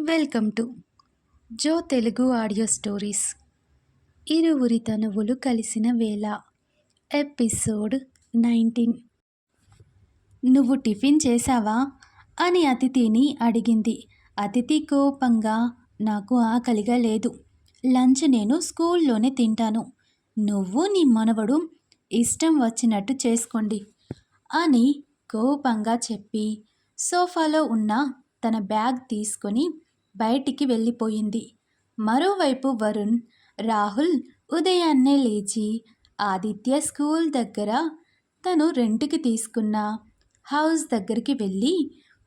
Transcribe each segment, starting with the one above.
Welcome to Jo Telugu audio stories. ఇరువురి తనువులు కలిసిన వేళ ఎపిసోడ్ నైన్టీన్. నువ్వు టిఫిన్ చేశావా? అని అతిథిని అడిగింది. అతిథి కోపంగా నాకు ఆకలిగా లేదు. లంచ్ నేను స్కూల్లోనే తింటాను. నువ్వు నీ మనవడు ఇష్టం వచ్చినట్టు చేసుకోండి అని కోపంగా చెప్పి సోఫాలో ఉన్న తన బ్యాగ్ తీసుకొని బయటికి వెళ్ళిపోయింది. మరోవైపు వరుణ్ రాహుల్ ఉదయాన్నే లేచి ఆదిత్య స్కూల్ దగ్గర తను రెంట్కి తీసుకున్న హౌస్ దగ్గరికి వెళ్ళి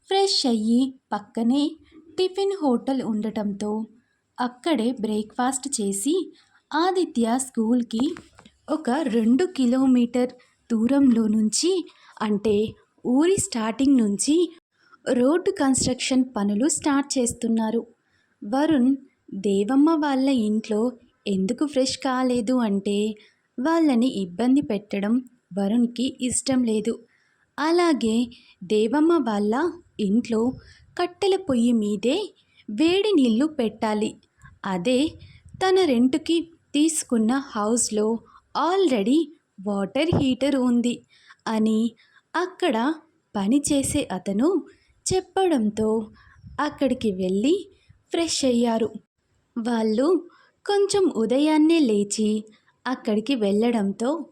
ఫ్రెష్ అయ్యి పక్కనే టిఫిన్ హోటల్ ఉండటంతో అక్కడే బ్రేక్ఫాస్ట్ చేసి ఆదిత్య స్కూల్కి ఒక రెండు కిలోమీటర్ దూరంలో నుంచి అంటే ఊరి స్టార్టింగ్ నుంచి రోడ్డు కన్స్ట్రక్షన్ పనులు స్టార్ట్ చేస్తున్నారు. వరుణ్ దేవమ్మ వాళ్ళ ఇంట్లో ఎందుకు ఫ్రెష్ కాలేదు అంటే వాళ్ళని ఇబ్బంది పెట్టడం వరుణ్కి ఇష్టం లేదు. అలాగే దేవమ్మ వాళ్ళ ఇంట్లో కట్టెల పొయ్యి మీదే వేడి నీళ్ళు పెట్టాలి. అదే తన రెంటుకి తీసుకున్న హౌస్లో ఆల్రెడీ వాటర్ హీటర్ ఉంది అని అక్కడ పనిచేసే అతను చెప్పడంతో అక్కడికి వెళ్ళి ఫ్రెష్ అయ్యారు. వాళ్ళు కొంచెం ఉదయాన్నే లేచి అక్కడికి వెళ్ళడంతో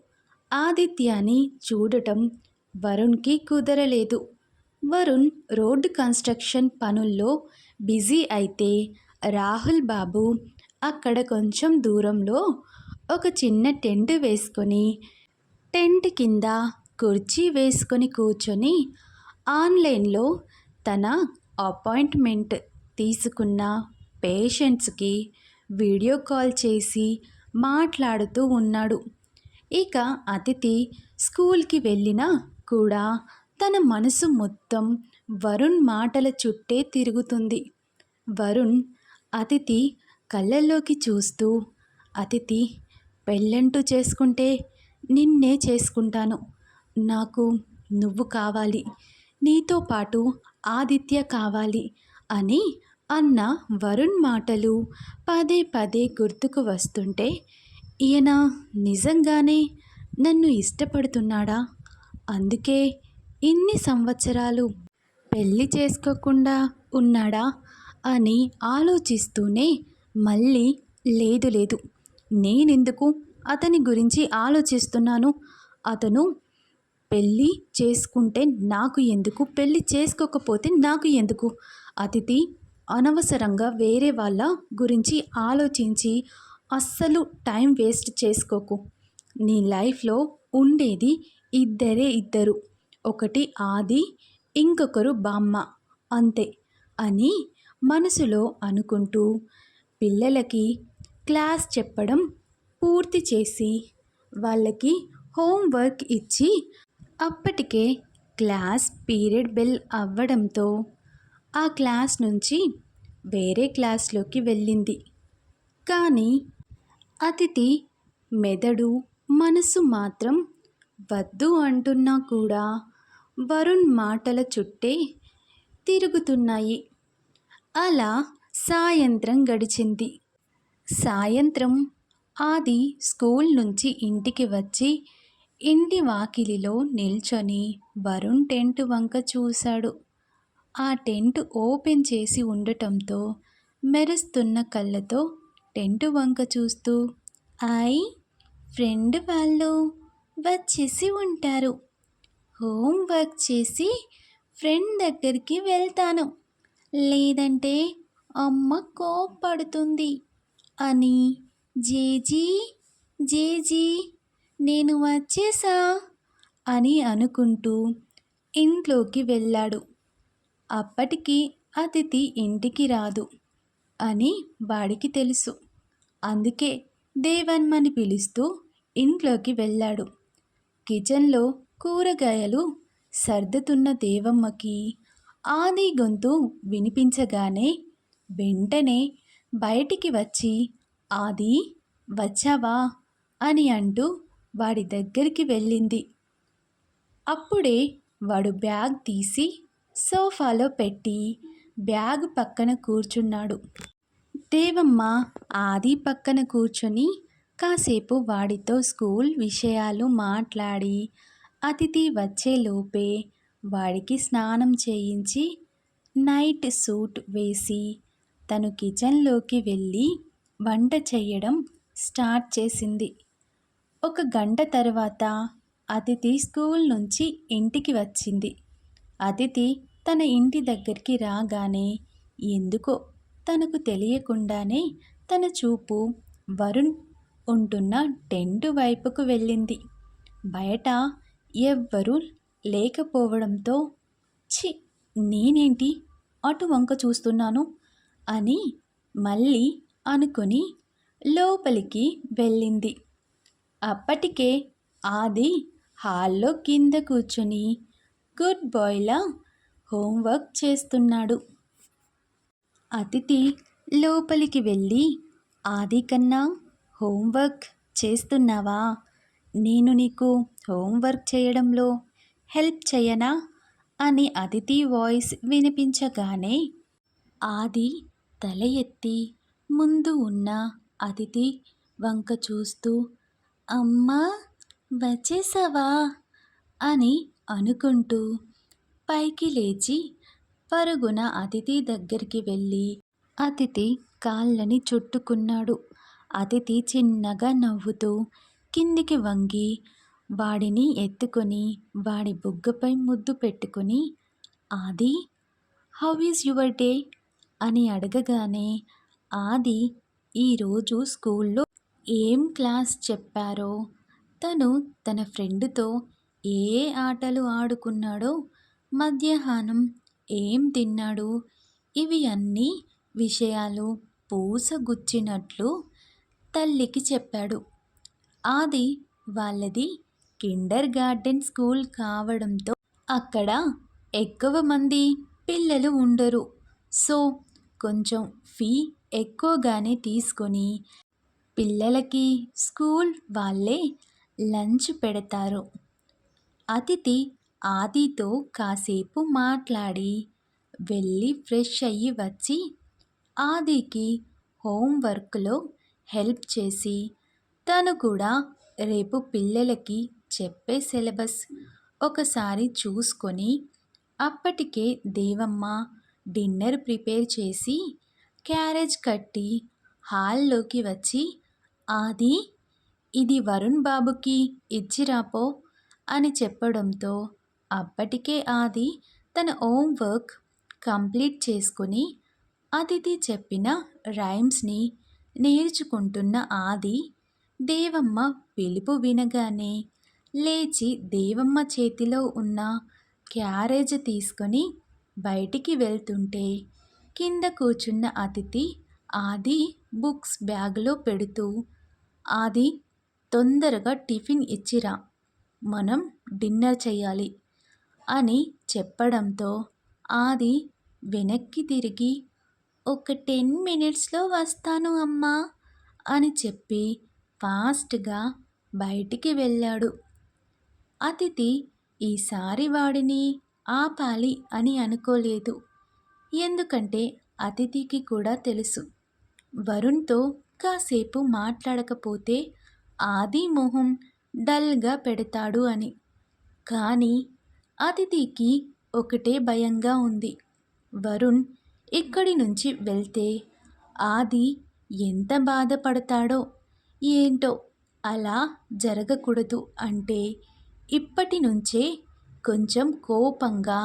ఆదిత్యాని చూడటం వరుణ్కి కుదరలేదు. వరుణ్ రోడ్డు కన్స్ట్రక్షన్ పనుల్లో బిజీ అయితే రాహుల్ బాబు అక్కడ కొంచెం దూరంలో ఒక చిన్న టెంట్ వేసుకొని టెంట్ కింద కుర్చీ వేసుకొని కూర్చొని ఆన్లైన్లో తన అపాయింట్మెంట్ తీసుకున్న పేషెంట్స్కి వీడియో కాల్ చేసి మాట్లాడుతూ ఉన్నాడు. ఇక అతిథి స్కూల్కి వెళ్ళినా కూడా తన మనసు మొత్తం వరుణ్ మాటల చుట్టే తిరుగుతుంది. వరుణ్ అతిథి కళ్ళల్లోకి చూస్తూ అతిథి పెళ్ళంటూ చేసుకుంటే నిన్నే చేసుకుంటాను. నాకు నువ్వు కావాలి. నీతో పాటు ఆదిత్య కావాలి అని అన్న వరుణ్ మాటలు పదే పదే గుర్తుకు వస్తుంటే ఈయన నిజంగానే నన్ను ఇష్టపడుతున్నాడా? అందుకే ఇన్ని సంవత్సరాలు పెళ్ళి చేసుకోకుండా ఉన్నాడా అని ఆలోచిస్తూనే మళ్ళీ లేదు లేదు నేనెందుకు అతని గురించి ఆలోచిస్తున్నాను? అతను పెళ్ళి చేసుకుంటే నాకు ఎందుకు? పెళ్ళి చేసుకోకపోతే నాకు ఎందుకు? అతిథి అనవసరంగా వేరే వాళ్ళ గురించి ఆలోచించి అస్సలు టైం వేస్ట్ చేసుకోకు. నీ లైఫ్లో ఉండేది ఇద్దరే ఇద్దరు. ఒకటి ఆది ఇంకొకరు బామ్మ. అంతే అని మనసులో అనుకుంటూ పిల్లలకి క్లాస్ చెప్పడం పూర్తి చేసి వాళ్ళకి హోంవర్క్ ఇచ్చి అప్పటికే క్లాస్ పీరియడ్ బెల్ అవ్వడంతో ఆ క్లాస్ నుంచి వేరే క్లాస్లోకి వెళ్ళింది. కానీ అతిథి మెదడు మనసు మాత్రం వద్దు అంటున్నా కూడా వరుణ్ మాటల చుట్టే తిరుగుతున్నాయి. అలా సాయంత్రం గడిచింది. సాయంత్రం ఆది స్కూల్ నుంచి ఇంటికి వచ్చి ఇంటి వాకిలిలో నిల్చొని వరుణ్ టెంట్ వంక చూశాడు. ఆ టెంట్ ఓపెన్ చేసి ఉండటంతో మెరుస్తున్న కళ్ళతో టెంట్ వంక చూస్తూ ఐ ఫ్రెండ్ వాళ్ళు వచ్చేసి ఉంటారు. హోంవర్క్ చేసి ఫ్రెండ్ దగ్గరికి వెళ్తాను. లేదంటే అమ్మ కోప్పడుతుంది అని జేజీ జేజీ నేను వచ్చేసా? అని అనుకుంటూ ఇంట్లోకి వెళ్ళాడు. అప్పటికి అతిథి ఇంటికి రాదు అని వాడికి తెలుసు. అందుకే దేవన్మని పిలుస్తూ ఇంట్లోకి వెళ్ళాడు. కిచెన్లో కూరగాయలు సర్దుతున్న దేవమ్మకి ఆది గొంతు వినిపించగానే వెంటనే బయటికి వచ్చి ఆది వచ్చావా? అని అంటూ వాడి దగ్గరికి వెళ్ళింది. అప్పుడే వాడు బ్యాగ్ తీసి సోఫాలో పెట్టి బ్యాగ్ పక్కన కూర్చున్నాడు. దేవమ్మ ఆది పక్కన కూర్చొని కాసేపు వాడితో స్కూల్ విషయాలు మాట్లాడి అతిథి వచ్చేలోపే వాడికి స్నానం చేయించి నైట్ సూట్ వేసి తను కిచెన్లోకి వెళ్ళి వంట చేయడం స్టార్ట్ చేసింది. ఒక గంట తర్వాత అతిథి స్కూల్ నుంచి ఇంటికి వచ్చింది. అతిథి తన ఇంటి దగ్గరికి రాగానే ఎందుకో? తనకు తెలియకుండానే తన చూపు వరుణ్ ఉంటున్న టెంట్ వైపుకు వెళ్ళింది. బయట ఎవ్వరూ లేకపోవడంతో చి నేనేంటి? అటు వంక చూస్తున్నాను అని మళ్ళీ అనుకొని లోపలికి వెళ్ళింది. అప్పటికే ఆది హాల్లో కింద కూర్చుని గుడ్ బాయ్లా హోంవర్క్ చేస్తున్నాడు. అతిథి లోపలికి వెళ్ళి ఆది కన్నా హోంవర్క్ చేస్తున్నావా? నేను నీకు హోంవర్క్ చేయడంలో హెల్ప్ చేయనా? అని అతిథి వాయిస్ వినిపించగానే ఆది తల ఎత్తి ముందు ఉన్న అతిథి వంక చూస్తూ అమ్మా వచ్చేసావా? అని అనుకుంటూ పైకి లేచి పరుగున అతిథి దగ్గరికి వెళ్ళి అతిథి కాళ్ళని చుట్టుకున్నాడు. అతిథి చిన్నగా నవ్వుతూ కిందికి వంగి వాడిని ఎత్తుకొని వాడి బుగ్గపై ముద్దు పెట్టుకొని ఆది హౌ ఈజ్ యువర్ డే అని అడగగానే ఆది ఈరోజు స్కూల్లో ఏం క్లాస్ చెప్పారో? తను తన ఫ్రెండ్తో ఏ ఆటలు ఆడుకున్నాడో? మధ్యాహ్నం ఏం తిన్నాడు? ఇవి అన్ని విషయాలు పూసగుచ్చినట్లు తల్లికి చెప్పాడు. ఆది వాళ్ళది కిండర్ గార్డెన్ స్కూల్ కావడంతో అక్కడ ఎక్కువ మంది పిల్లలు ఉండరు. సో కొంచెం ఫీ ఎక్కువగానే తీసుకొని పిల్లలకి స్కూల్ వాళ్ళే లంచ్ పెడతారు. అతిథి ఆదితో కాసేపు మాట్లాడి వెళ్ళి ఫ్రెష్ అయ్యి వచ్చి ఆదికి హోంవర్క్లో హెల్ప్ చేసి తను కూడా రేపు పిల్లలకి చెప్పే సిలబస్ ఒకసారి చూసుకొని అప్పటికే దేవమ్మ డిన్నర్ ప్రిపేర్ చేసి క్యారేజ్ కట్టి హాల్లోకి వచ్చి ఆది ఇది వరుణ్ బాబుకి ఇచ్చిరాపో అని చెప్పడంతో అప్పటికే ఆది తన హోమ్ వర్క్ కంప్లీట్ చేసుకుని అతిథి చెప్పిన రైమ్స్ని నేర్చుకుంటున్న ఆది దేవమ్మ పిలుపు వినగానే లేచి దేవమ్మ చేతిలో ఉన్న క్యారేజ్ తీసుకొని బయటికి వెళ్తుంటే కింద కూర్చున్న అతిథి ఆది బుక్స్ బ్యాగ్లో పెడుతూ ఆది తొందరగా టిఫిన్ ఇచ్చిరా. మనం డిన్నర్ చెయ్యాలి అని చెప్పడంతో ఆది వెనక్కి తిరిగి ఒక టెన్ మినిట్స్లో వస్తాను అమ్మా అని చెప్పి ఫాస్ట్గా బయటికి వెళ్ళాడు. అతిథి ఈసారి వాడిని ఆపాలి అని అనుకోలేదు. ఎందుకంటే అతిథికి కూడా తెలుసు. వరుణ్తో కాసేపు మాట్లాడకపోతే ఆది మొహం డల్గా పెడతాడు అని. కానీ అతిథికి ఒకటే భయంగా ఉంది. వరుణ్ ఇక్కడి నుంచి వెళ్తే ఆది ఎంత బాధపడతాడో ఏంటో అలా జరగకూడదు అంటే ఇప్పటి నుంచే కొంచెం కోపంగా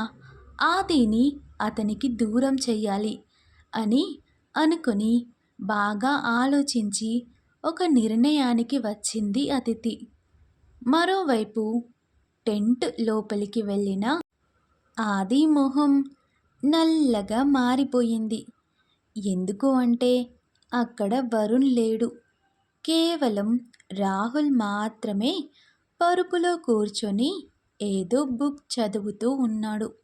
ఆదిని అతనికి దూరం చెయ్యాలి అని అనుకొని బాగా ఆలోచించి ఒక నిర్ణయానికి వచ్చింది అతిథి. మరోవైపు టెంట్ లోపలికి వెళ్ళిన ఆది మొహం నల్లగా మారిపోయింది. ఎందుకు అంటే అక్కడ వరుణ్ లేడు. కేవలం రాహుల్ మాత్రమే పరుపులో కూర్చొని ఏదో బుక్ చదువుతూ ఉన్నాడు.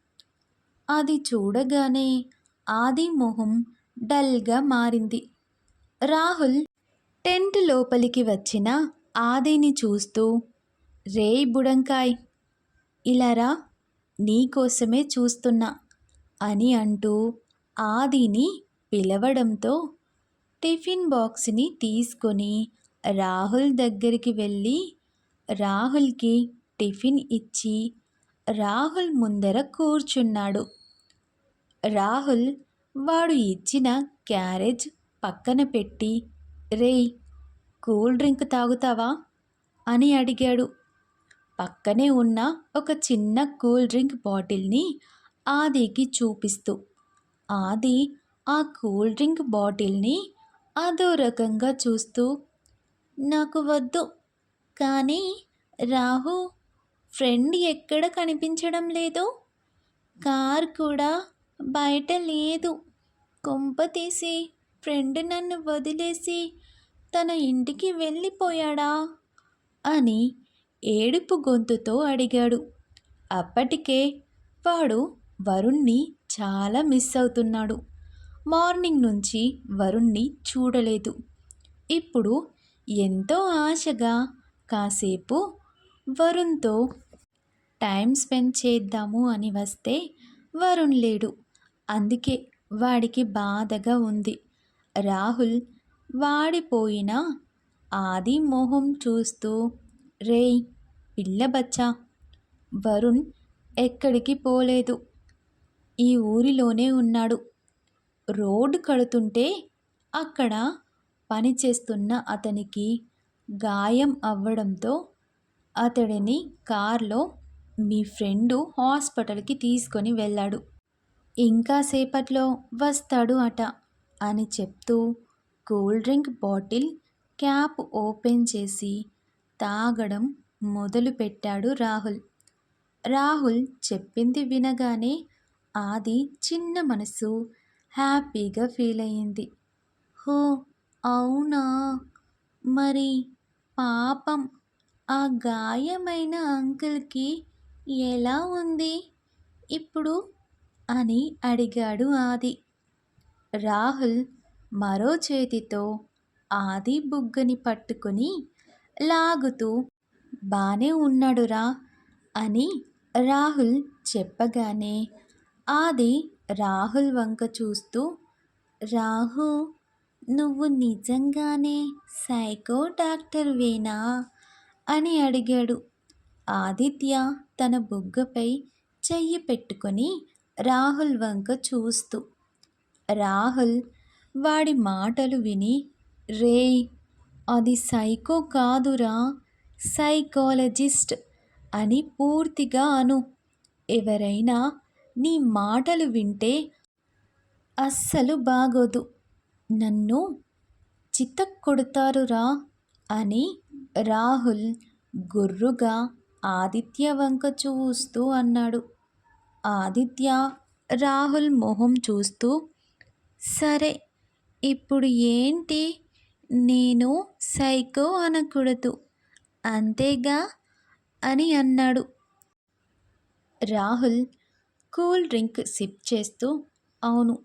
అది చూడగానే ఆది మొహం డల్గా మారింది. రాహుల్ టెంట్ లోపలికి వచ్చిన ఆదిని చూస్తూ రే బుడంకాయ్ ఇలారా నీకోసమే చూస్తున్నా అని అంటూ ఆదిని పిలవడంతో టిఫిన్ బాక్స్ని తీసుకొని రాహుల్ దగ్గరికి వెళ్ళి రాహుల్కి టిఫిన్ ఇచ్చి రాహుల్ ముందర కూర్చున్నాడు. రాహుల్ వాడు ఇచ్చిన క్యారేజ్ పక్కన పెట్టి రేయ్ కూల్ డ్రింక్ తాగుతావా? అని అడిగాడు. పక్కనే ఉన్న ఒక చిన్న కూల్ డ్రింక్ బాటిల్ని ఆదికి చూపిస్తూ ఆది ఆ కూల్ డ్రింక్ బాటిల్ని అదో రకంగా చూస్తూ నాకు వద్దు కానీ రాహు ఫ్రెండ్ ఎక్కడ కనిపించడం లేదు? కార్ కూడా బయట లేదు. కొంప తీసి ఫ్రెండ్ నన్ను వదిలేసి తన ఇంటికి వెళ్ళిపోయాడా? అని ఏడుపు గొంతుతో అడిగాడు. అప్పటికే వాడు వరుణ్ణి చాలా మిస్ అవుతున్నాడు. మార్నింగ్ నుంచి వరుణ్ణి చూడలేదు. ఇప్పుడు ఎంతో ఆశగా కాసేపు వరుణ్తో టైం స్పెండ్ చేద్దాము అని వస్తే వరుణ్ లేడు. అందుకే వాడికి బాధగా ఉంది. రాహుల్ వాడిపోయిన ఆది మొహం చూస్తూ రేయ్ పిల్లబచ్చా వరుణ్ ఎక్కడికి పోలేదు? ఈ ఊరిలోనే ఉన్నాడు. రోడ్డు కడుతుంటే అక్కడ పనిచేస్తున్న అతనికి గాయం అవ్వడంతో అతడిని కార్లో మీ ఫ్రెండు హాస్పిటల్కి తీసుకొని వెళ్ళాడు. ఇంకా సేపట్లో వస్తాడు అట. అని చెప్తూ cool drink bottle cap open చేసి తాగడం మొదలుపెట్టాడు రాహుల్. రాహుల్ చెప్పింది వినగానే ఆది చిన్న మనసు హ్యాపీగా ఫీల్ అయ్యింది హో అవునా? మరి పాపం ఆ గాయమైన అంకుల్కి ఎలా ఉంది? ఇప్పుడు అని అడిగాడు ఆది. రాహుల్ మరో చేతితో ఆది బుగ్గని పట్టుకుని లాగుతూ బానే ఉన్నాడురా అని రాహుల్ చెప్పగానే ఆది రాహుల్ వంక చూస్తూ రాహు నువ్వు నిజంగానే సైకో డాక్టర్వేనా అని అడిగాడు. ఆదిత్య తన బుగ్గపై చెయ్యి పెట్టుకొని రాహుల్ వంక చూస్తూ రాహుల్ వాడి మాటలు విని రేయ్ అది సైకో కాదురా సైకాలజిస్ట్ అని పూర్తిగా అను. ఎవరైనా నీ మాటలు వింటే అస్సలు బాగోదు. నన్ను చితక్కొడతారురా అని రాహుల్ గుర్రుగా ఆదిత్య వంక చూస్తూ అన్నాడు. ఆదిత్య రాహుల్ మొహం చూస్తూ సరే ఇప్పుడు ఏంటి? నేను సైకో అనకూడదు. అంతేగా? అని అన్నాడు. రాహుల్ కూల్ డ్రింక్ సిప్ చేస్తూ అవును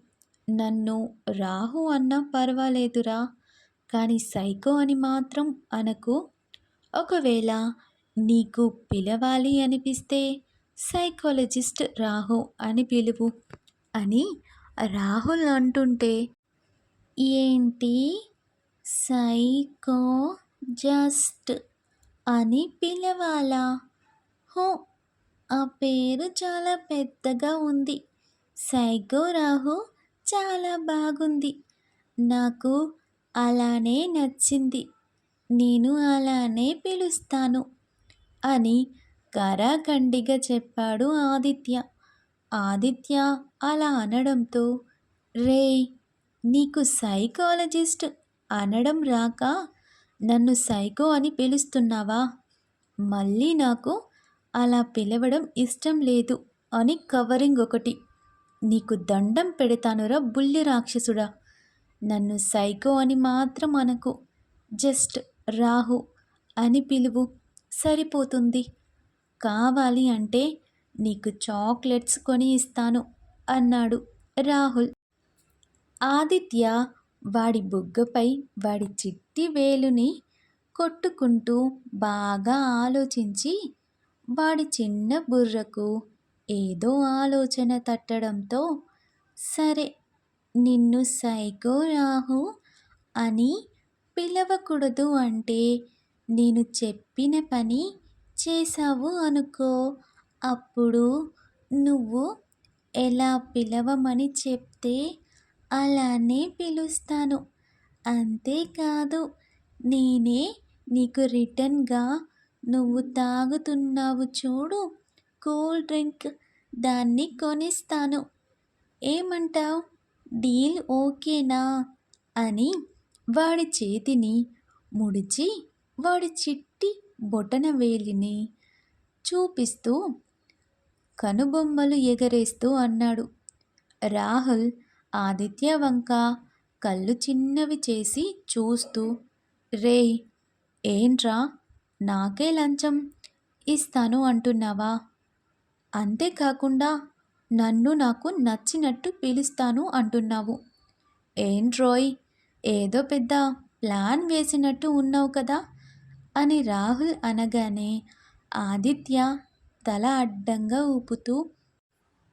నన్ను రాహు అన్నా పర్వాలేదురా కానీ సైకో అని మాత్రం అనకు. ఒకవేళ నీకు పిలవాలి అనిపిస్తే సైకాలజిస్ట్ రాహు అని పిలువు అని రాహుల్ అంటుంటే ఏంటి? సైకో జస్ట్ అని పిలవాలా? హో ఆ పేరు చాలా పెద్దగా ఉంది. సైకో రాహు చాలా బాగుంది. నాకు అలానే నచ్చింది. నేను అలానే పిలుస్తాను అని కరాఖండిగా చెప్పాడు ఆదిత్య. ఆదిత్య అలా అనడంతో రేయ్ నీకు సైకాలజిస్ట్ అనడం రాక నన్ను సైకో అని పిలుస్తున్నావా? మళ్ళీ నాకు అలా పిలవడం ఇష్టం లేదు అని కవరింగ్ ఒకటి. నీకు దండం పెడతానురా బుల్లి రాక్షసుడా. నన్ను సైకో అని మాత్రం అనకు. జస్ట్ రాహు అని పిలువు. సరిపోతుంది. కావాలి అంటే నీకు చాక్లెట్స్ కొని ఇస్తాను అన్నాడు రాహుల్. ఆదిత్య వాడి బుగ్గపై వాడి చిట్టి వేలుని కొట్టుకుంటూ బాగా ఆలోచించి వాడి చిన్న బుర్రకు ఏదో ఆలోచన తట్టడంతో సరే నిన్ను సైకో రాహు అని పిలవకూడదు అంటే నేను చెప్పిన పని చేసావు అనుకో అప్పుడు నువ్వు ఎలా పిలవమని చెప్తే అలానే పిలుస్తాను. అంతేకాదు నేనే నీకు రిటర్న్గా నువ్వు తాగుతున్నావు చూడు కూల్ డ్రింక్ దాన్ని కొనిస్తాను. ఏమంటావ్? డీల్ ఓకేనా? అని వాడి చేతిని ముడిచి వాడి చిట్టి బొటన వేలిని చూపిస్తూ కనుబొమ్మలు ఎగరేస్తూ అన్నాడు. రాహుల్ ఆదిత్య వంక కళ్ళు చిన్నవి చేసి చూస్తూ రేయ్ ఏంట్రా? నాకే లంచం ఇస్తాను అంటున్నావా? అంతేకాకుండా నన్ను నాకు నచ్చినట్టు పిలుస్తాను అంటున్నావు. ఏంట్రోయ్ ఏదో పెద్ద ప్లాన్ వేసినట్టు ఉన్నావు కదా? అని రాహుల్ అనగానే ఆదిత్య తల అడ్డంగా ఊపుతూ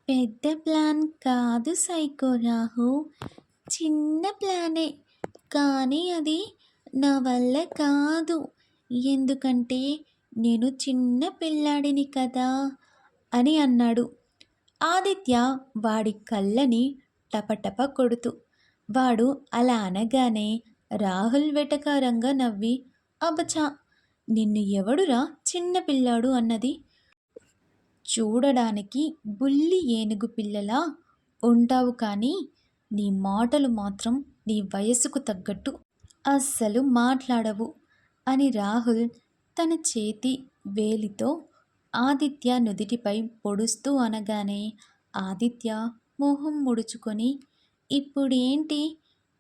పెద్ద ప్లాన్ కాదు సైకో రాహు. చిన్న ప్లానే. కానీ అది నా వల్ల కాదు. ఎందుకంటే నేను చిన్న పిల్లాడిని కదా అని అన్నాడు. ఆదిత్య వాడి కళ్ళని టపటప కొడుతూ వాడు అలా అనగానే రాహుల్ వెటకారంగా నవ్వి అబచా నిన్ను ఎవడురా చిన్న పిల్లాడు అన్నది? చూడడానికి బుల్లి ఏనుగు పిల్లలా ఉంటావు కానీ నీ మాటలు మాత్రం నీ వయసుకు తగ్గట్టు అస్సలు మాట్లాడవు అని రాహుల్ తన చేతి వేలితో ఆదిత్య నుదిటిపై పొడుస్తూ అనగానే ఆదిత్య మొహం ముడుచుకొని ఇప్పుడేంటి?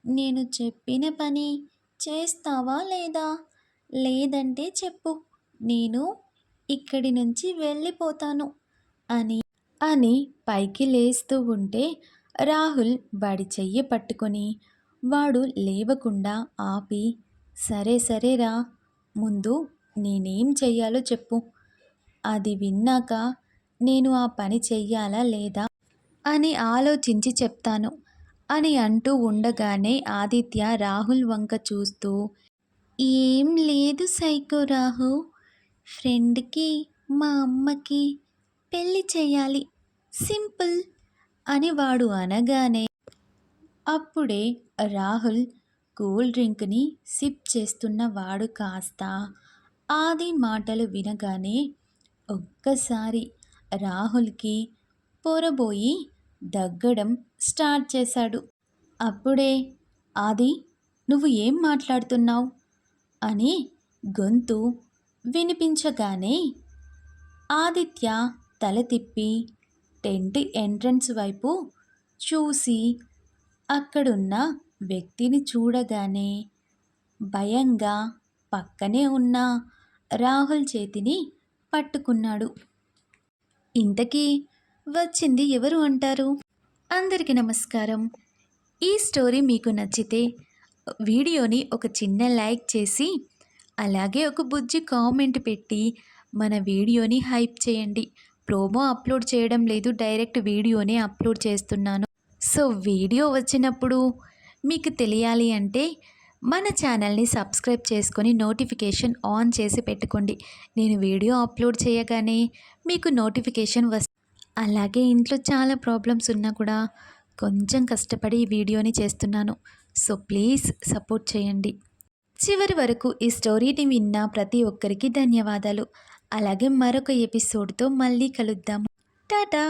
నేను చెప్పిన పని చేస్తావా లేదా? లేదంటే చెప్పు. నేను ఇక్కడి నుంచి వెళ్ళిపోతాను. అని. అని పైకి లేస్తూ ఉంటే రాహుల్ వాడి చెయ్యి పట్టుకొని వాడు లేవకుండా ఆపి సరే సరేరా ముందు నేనేం చెయ్యాలో చెప్పు. అది విన్నాక నేను ఆ పని చెయ్యాలా లేదా అని ఆలోచించి చెప్తాను అని అంటూ ఉండగానే ఆదిత్య రాహుల్ వంక చూస్తూ ఏం లేదు సైకో రాహు ఫ్రెండ్కి మా అమ్మకి పెళ్ళి చేయాలి సింపుల్ అని వాడు అనగానే అప్పుడే రాహుల్ కూల్ డ్రింక్ని సిప్ చేస్తున్న వాడు కాస్త ఆది మాటలు వినగానే ఒక్కసారి రాహుల్కి పొరబోయి దగ్గడం స్టార్ట్ చేశాడు. అప్పుడే ఆది నువ్వు ఏం మాట్లాడుతున్నావు? అని గొంతు వినిపించగానే ఆదిత్య తల తిప్పి టెంట్ ఎంట్రన్స్ వైపు చూసి అక్కడున్న వ్యక్తిని చూడగానే భయంగా పక్కనే ఉన్న రాహుల్ చేతిని పట్టుకున్నాడు. ఇంతకీ వచ్చింది ఎవరు అంటారు? అందరికీ నమస్కారం. ఈ స్టోరీ మీకు నచ్చితే వీడియోని ఒక చిన్న లైక్ చేసి అలాగే ఒక బుజ్జి కామెంట్ పెట్టి మన వీడియోని హైప్ చేయండి. ప్రోమో అప్లోడ్ చేయడం లేదు డైరెక్ట్ వీడియోనే అప్లోడ్ చేస్తున్నాను. సో వీడియో వచ్చినప్పుడు మీకు తెలియాలి అంటే మన ఛానల్ని సబ్స్క్రైబ్ చేసుకొని నోటిఫికేషన్ ఆన్ చేసి పెట్టుకోండి. నేను వీడియో అప్లోడ్ చేయగానే మీకు నోటిఫికేషన్ వస్తుంది అలాగే ఇంట్లో చాలా ప్రాబ్లమ్స్ ఉన్నా కూడా కొంచెం కష్టపడి ఈ వీడియోని చేస్తున్నాను. సో ప్లీజ్ సపోర్ట్ చేయండి. చివరి వరకు ఈ స్టోరీని విన్న ప్రతి ఒక్కరికి ధన్యవాదాలు. అలాగే మరొక ఎపిసోడ్తో మళ్ళీ కలుద్దాము టాటా!